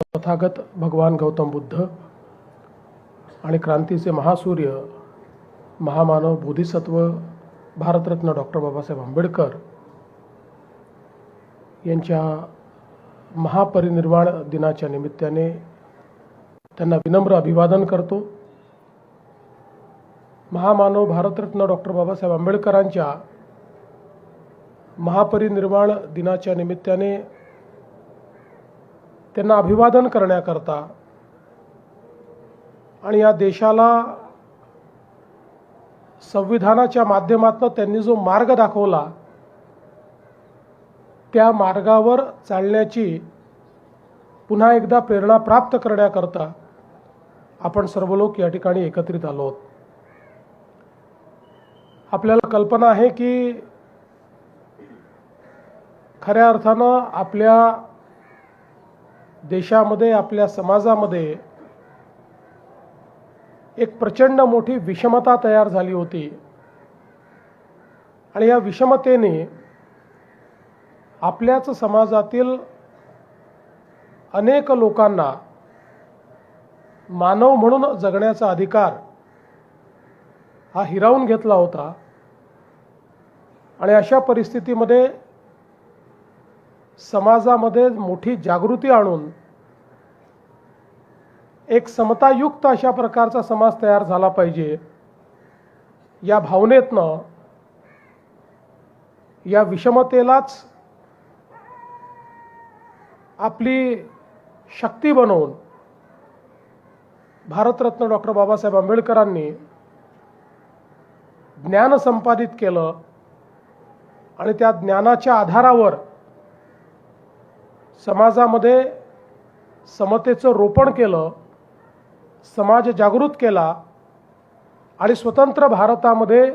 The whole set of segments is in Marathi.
तथागत भगवान गौतम बुद्ध आणि क्रांतीचे महासूर्य महामानव बोधिसत्व भारतरत्न डॉक्टर बाबासाहेब आंबेडकर यांच्या महापरिनिर्वाण दिनाच्या निमित्ताने त्यांना विनम्र अभिवादन करतो. महामानव भारतरत्न डॉक्टर बाबासाहेब आंबेडकरांच्या महापरिनिर्वाण दिनाच्या निमित्ताने त्यांना अभिवादन करण्याकरता आणि या देशाला संविधानाच्या माध्यमातून त्यांनी जो मार्ग दाखवला त्या मार्गावर चालण्याची पुन्हा एकदा प्रेरणा प्राप्त करण्याकरता आपण सर्व लोक या ठिकाणी एकत्रित आलो आहोत. आपल्याला कल्पना आहे की खऱ्या अर्थानं आपल्या देशामध्ये आपल्या समाजामध्ये एक प्रचंड मोठी विषमता तयार झाली होती. आणि या विषमतेने आपल्याच समाजातील अनेक लोकांना मानव म्हणून जगण्याचा अधिकार हा हिरावून घेतला होता. आणि अशा परिस्थितीमध्ये समाजामध्ये मोठी जागृती आणून एक समतायुक्त अशा प्रकारचा समाज तयार झाला पाहिजे. या भावनेतनं या विषमतेलाच आपली शक्ती बनवून भारतरत्न डॉक्टर बाबासाहेब आंबेडकरांनी ज्ञान संपादित केलं आणि त्या ज्ञानाच्या आधारावर समाजामध्ये समतेचं रोपण केलं समाज जागृत केला आणि स्वतंत्र भारतामध्ये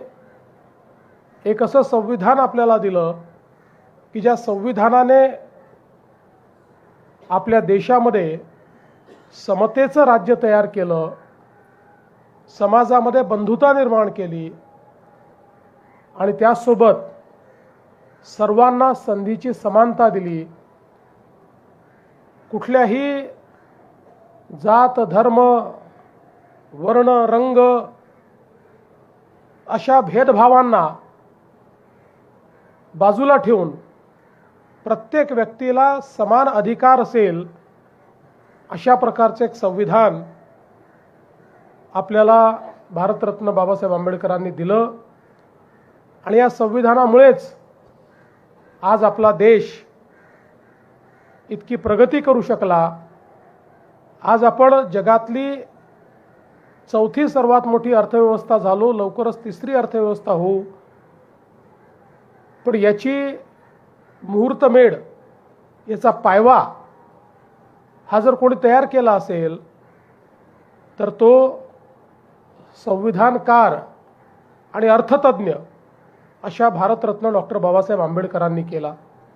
एक असं संविधान आपल्याला दिलं की ज्या संविधानाने आपल्या देशामध्ये समतेचं राज्य तयार केलं समाजामध्ये बंधुता निर्माण केली आणि त्यासोबत सर्वांना संधीची समानता दिली कुठल्याही जात धर्म वर्ण रंग अशा भेदभावांना बाजूला ठेवून प्रत्येक व्यक्तीला समान अधिकार असेल अशा प्रकारचे एक संविधान आपल्याला भारतरत्न बाबासाहेब आंबेडकरांनी दिलं. आणि या संविधानामुळेच आज आपला देश इतकी प्रगती करू शकला. आज आपण जगातली चौथी सर्वात मोठी अर्थव्यवस्था झालो लवकरच तिसरी अर्थव्यवस्था होऊ. पण याची मुहूर्तमेढ याचा पायवा हा जर कोणी तयार केला असेल तर तो संविधानकार आणि अर्थतज्ञ अशा भारतरत्न डॉक्टर बाबासाहेब आंबेडकरांनी केला.